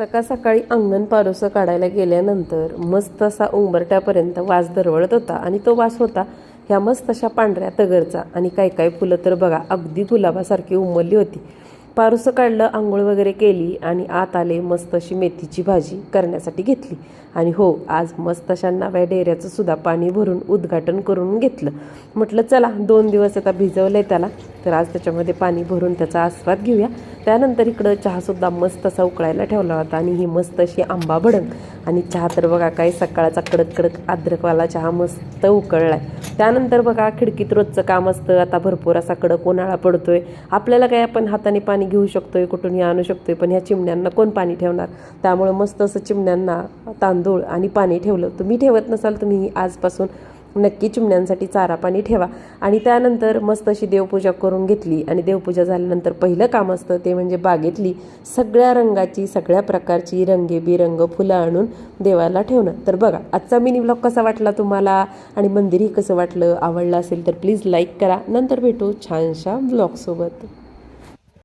सकाळ सकाळी अंगण पारोसं काढायला गेल्यानंतर मस्त असा उंबरट्यापर्यंत वास दरवळत होता आणि तो वास होता ह्या मस्त अशा पांढऱ्या तगरचा आणि काही काही फुलं तर बघा अगदी गुलाबासारखी उमलली होती. पारुसं काढलं आंघोळ वगैरे केली आणि आत आले मस्त अशी मेथीची भाजी करण्यासाठी घेतली. आणि हो आज मस्त अशा नव्या डेऱ्याचं सुद्धा पाणी भरून उद्घाटन करून घेतलं. म्हटलं चला दोन दिवस आता भिजवलं आहे त्याला तर आज त्याच्यामध्ये पाणी भरून त्याचा आस्वाद घेऊया. त्यानंतर इकडं चहासुद्धा मस्त असा उकळायला ठेवला होता आणि ही मस्त अशी आंबा भडंग. आणि चहा तर बघा काय सकाळचा कडक कडक अद्रकवाला चहा मस्त उकळलाय. त्यानंतर बघा खिडकीत रोजचं काम असतं. आता भरपूर असा कडक उन्हाळा पडतोय. आपल्याला काय आपण हाताने पाणी घेऊ शकतोय कुठूनही आणू शकतोय पण ह्या चिमण्यांना कोण पाणी ठेवणार? त्यामुळे मस्त असं चिमण्यांना तांदूळ आणि पाणी ठेवलं. तुम्ही ठेवत नसाल तुम्ही आजपासून नक्की चिमण्यांसाठी चारा पाणी ठेवा. आणि त्यानंतर मस्त अशी देवपूजा करून घेतली. आणि देवपूजा झाल्यानंतर पहिलं काम असतं ते म्हणजे बागेतली सगळ्या रंगाची सगळ्या प्रकारची रंगेबिरंग फुलं आणून देवाला ठेवणं. तर बघा आजचा मिनी ब्लॉग कसा वाटला तुम्हाला? आणि मंदिरही कसं वाटलं? आवडलं असेल तर प्लीज लाईक करा. नंतर भेटू छानशा ब्लॉगसोबत